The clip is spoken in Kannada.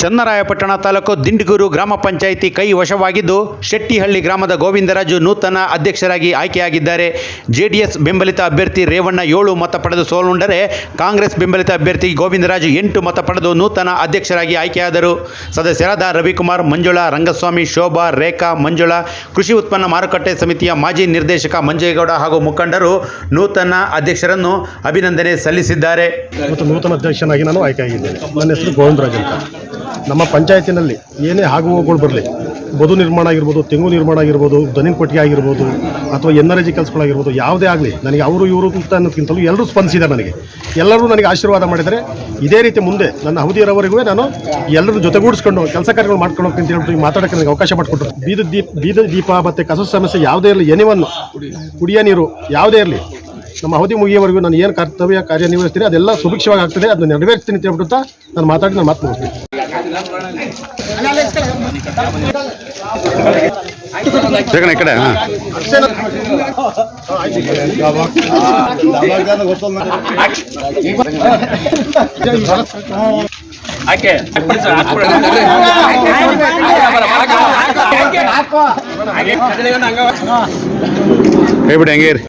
ಚನ್ನರಾಯಪಟ್ಟಣ ತಾಲೂಕು ದಿಂಡಿಗೂರು ಗ್ರಾಮ ಪಂಚಾಯಿತಿ ಕೈ ವಶವಾಗಿದ್ದು ಶೆಟ್ಟಿಹಳ್ಳಿ ಗ್ರಾಮದ ಗೋವಿಂದರಾಜು ನೂತನ ಅಧ್ಯಕ್ಷರಾಗಿ ಆಯ್ಕೆಯಾಗಿದ್ದಾರೆ. ಜೆಡಿಎಸ್ ಬೆಂಬಲಿತ ಅಭ್ಯರ್ಥಿ ರೇವಣ್ಣ ಏಳು ಮತ ಪಡೆದು ಸೋಲುಂಡರೆ ಕಾಂಗ್ರೆಸ್ ಬೆಂಬಲಿತ ಅಭ್ಯರ್ಥಿ ಗೋವಿಂದರಾಜು ಎಂಟು ಮತ ಪಡೆದು ನೂತನ ಅಧ್ಯಕ್ಷರಾಗಿ ಆಯ್ಕೆಯಾದರು. ಸದಸ್ಯರಾದ ರವಿಕುಮಾರ್ ಮಂಜುಳಾ, ರಂಗಸ್ವಾಮಿ, ಶೋಭಾ, ರೇಖಾ ಮಂಜುಳಾ, ಕೃಷಿ ಉತ್ಪನ್ನ ಮಾರುಕಟ್ಟೆ ಸಮಿತಿಯ ಮಾಜಿ ನಿರ್ದೇಶಕ ಮಂಜೇಗೌಡ ಹಾಗೂ ಮುಖಂಡರು ನೂತನ ಅಧ್ಯಕ್ಷರನ್ನು ಅಭಿನಂದನೆ ಸಲ್ಲಿಸಿದ್ದಾರೆ. ನೂತನ ಅಧ್ಯಕ್ಷನಾಗಿ ನಾನು ಆಯ್ಕೆಯಾಗಿದ್ದೇನೆ. ನನ್ನ ಹೆಸರು ಗೋವಿಂದರಾಜ್ ಅಂತ. ನಮ್ಮ ಪಂಚಾಯತಿನಲ್ಲಿ ಏನೇ ಆಗು ಹೋಗುಗಳು ಬರಲಿ, ಬದು ನಿರ್ಮಾಣ ಆಗಿರ್ಬೋದು, ತೆಂಗು ನಿರ್ಮಾಣ ಆಗಿರ್ಬೋದು ದನಿನ್ ಕೊಟ್ಟಿಗೆ ಆಗಿರ್ಬೋದು, ಅಥವಾ ಎನ್ ಆರ್ ಜಿ ಕೆಲಸಗಳಾಗಿರ್ಬೋದು, ಯಾವುದೇ ಆಗಲಿ, ನನಗೆ ಅವರು ಇವರು ಅಂತ ಅನ್ನೋದಕ್ಕಿಂತಲೂ ಎಲ್ಲರೂ ಸ್ಪಂದಿಸಿದ್ದಾರೆ ನನಗೆ. ಎಲ್ಲರೂ ನನಗೆ ಆಶೀರ್ವಾದ ಮಾಡಿದರೆ ಇದೇ ರೀತಿ ಮುಂದೆ ನನ್ನ ಅವಧಿಯವರೆಗೂ ನಾನು ಎಲ್ಲರೂ ಜೊತೆಗೂಡಿಸ್ಕೊಂಡು ಕೆಲಸ ಕಾರ್ಯಗಳು ಮಾಡ್ಕೊಂಡು ಅಂತ ಹೇಳ್ಬಿಟ್ಟು ಮಾತಾಡೋಕ್ಕೆ ನನಗೆ ಅವಕಾಶ ಮಾಡಿಕೊಟ್ರು. ಬೀದ ದೀಪ ಬೀದ ದೀಪ ಮತ್ತು ಕಸ ಸಮಸ್ಯೆ ಯಾವುದೇ ಇರಲಿ, ಎನಿವನ್ನು, ಕುಡಿಯೋ ನೀರು ಯಾವುದೇ ಇರಲಿ, ನಮ್ಮ ಅವಧಿ ಮುಗಿಯವರೆಗೂ ನಾನು ಏನು ಕರ್ತವ್ಯ ಕಾರ್ಯನಿರ್ವಹಿಸ್ತೀನಿ ಅದೆಲ್ಲ ಸುಭಿಕ್ಷವಾಗಿ ಆಗ್ತದೆ, ಅದನ್ನು ನೆರವೇರಿಸ್ತೀನಿ ಅಂತ ಹೇಳ್ಬಿಟ್ಟು ನಾನು ಮಾತಾಡಿ ನಾನು ಮಾತು ಮುಗಿಸ್ತೀನಿ. ಜಗನ್ ಈ ಕಡೆ ಹೇಳ್ಬಿಡಿ ಹಂಗೆ